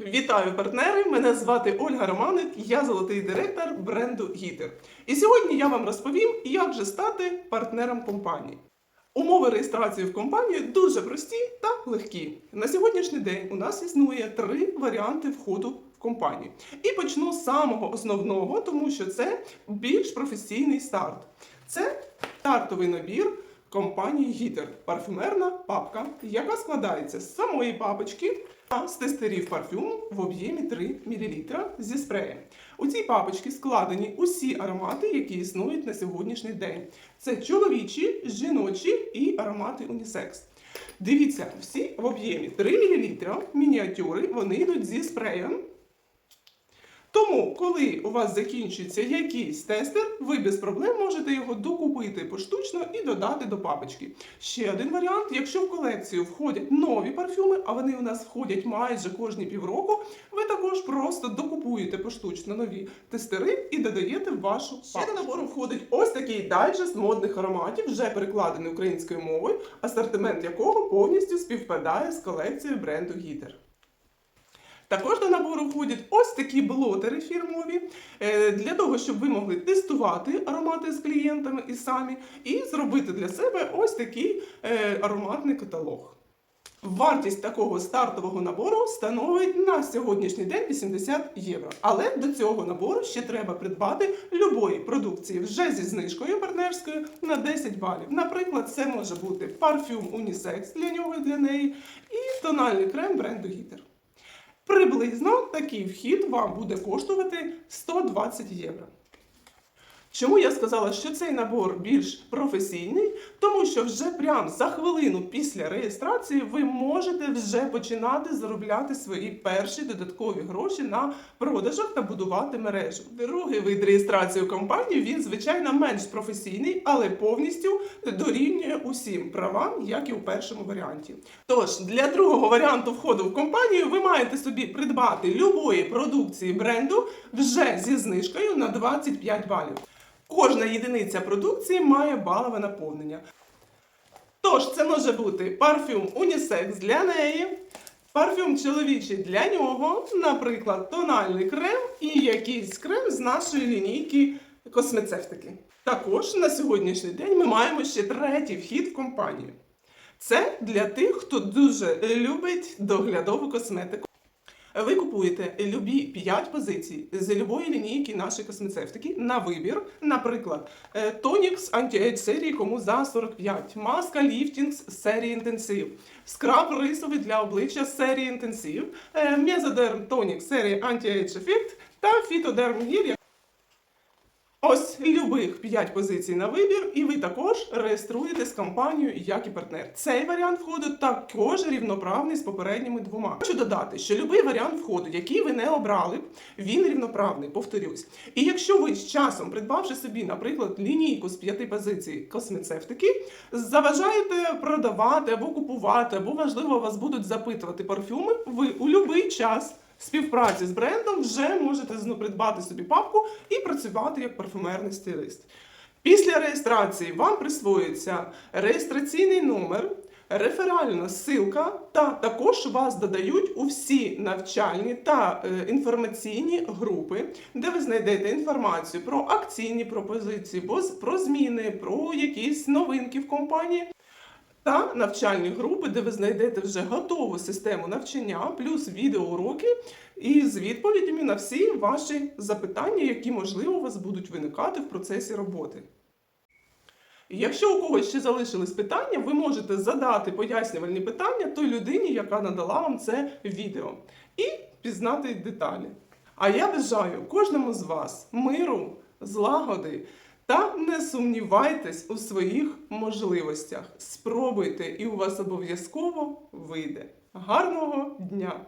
Вітаю партнери! Мене звати Ольга Романик, я золотий директор бренду Гітер. І сьогодні я вам розповім, як же стати партнером компанії. Умови реєстрації в компанію дуже прості та легкі. На сьогоднішній день у нас існує три варіанти входу в компанію. І почну з самого основного, тому що це більш професійний старт. Це стартовий набір компанії Гітер парфюмерна папка, яка складається з самої папочки та з тестерів парфюму в об'ємі 3 мл зі спреєм. У цій папочці складені усі аромати, які існують на сьогоднішній день. Це чоловічі, жіночі і аромати унісекс. Дивіться, всі в об'ємі 3 мл мініатюри, вони йдуть зі спреєм. Тому, коли у вас закінчиться якийсь тестер, ви без проблем можете його докупити поштучно і додати до папочки. Ще один варіант: якщо в колекцію входять нові парфюми, а вони у нас входять майже кожні півроку, ви також просто докупуєте поштучно нові тестери і додаєте в вашу папку. Ще до набору входить ось такий дайджест модних ароматів, вже перекладений українською мовою, асортимент якого повністю співпадає з колекцією бренду Гітер. Також до набору входять ось такі блотери фірмові е, для того, щоб ви могли тестувати аромати з клієнтами і самі, і зробити для себе ось такий е, ароматний каталог. Вартість такого стартового набору становить на сьогоднішній день 80 євро. Але до цього набору ще треба придбати любої продукції вже зі знижкою партнерською на 10 балів. Наприклад, це може бути парфюм унісекс для нього і для неї, і тональний крем бренду Гітер. Приблизно такий вхід вам буде коштувати 120 євро. Чому я сказала, що цей набор більш професійний? Тому що вже прямо за хвилину після реєстрації ви можете вже починати заробляти свої перші додаткові гроші на продажах та будувати мережу. Другий вид реєстрації у компанію він звичайно менш професійний, але повністю дорівнює усім правам, як і у першому варіанті. Тож для другого варіанту входу в компанію ви маєте собі придбати любої продукції бренду вже зі знижкою на 25 балів. Кожна єдиниця продукції має балове наповнення. Тож, це може бути парфюм унісекс для неї, парфюм чоловічий для нього, наприклад, тональний крем і якийсь крем з нашої лінійки космецевтики. Також на сьогоднішній день ми маємо ще третій вхід в компанію. Це для тих, хто дуже любить доглядову косметику. Ви купуєте любі 5 позицій з любої лінійки нашої космецевтики на вибір. Наприклад, тонік Тонікс Anti-Age серії кому за 45, маска ліфтінг з серії інтенсив, скраб рисовий для обличчя з серії інтенсив, е, Мезодерм Тонік серії Anti-Age Effect та Фітодерм Гір. Ось любих 5 позицій на вибір, і ви також реєструєтесь компанією як і партнер. Цей варіант входу також рівноправний з попередніми двома. Хочу додати, що будь-який варіант входу, який ви не обрали, він рівноправний, повторюсь. І якщо ви з часом, придбавши собі, наприклад, лінійку з п'яти позицій космецевтики, заважаєте продавати або купувати, або важливо вас будуть запитувати парфюми, ви у будь-який час співпраці з брендом вже можете придбати собі папку і працювати як парфюмерний стиліст. Після реєстрації вам присвоюється реєстраційний номер, реферальна ссылка, та також вас додають у всі навчальні та е, інформаційні групи, де ви знайдете інформацію про акційні пропозиції, про зміни, про якісь новинки в компанії та навчальні групи, де ви знайдете вже готову систему навчання, плюс відеоуроки із відповідями на всі ваші запитання, які, можливо, у вас будуть виникати в процесі роботи. Якщо у когось ще залишились питання, ви можете задати пояснювальні питання той людині, яка надала вам це відео, і пізнати деталі. А я бажаю кожному з вас миру, злагоди та не сумнівайтесь у своїх можливостях. Спробуйте, і у вас обов'язково вийде. Гарного дня!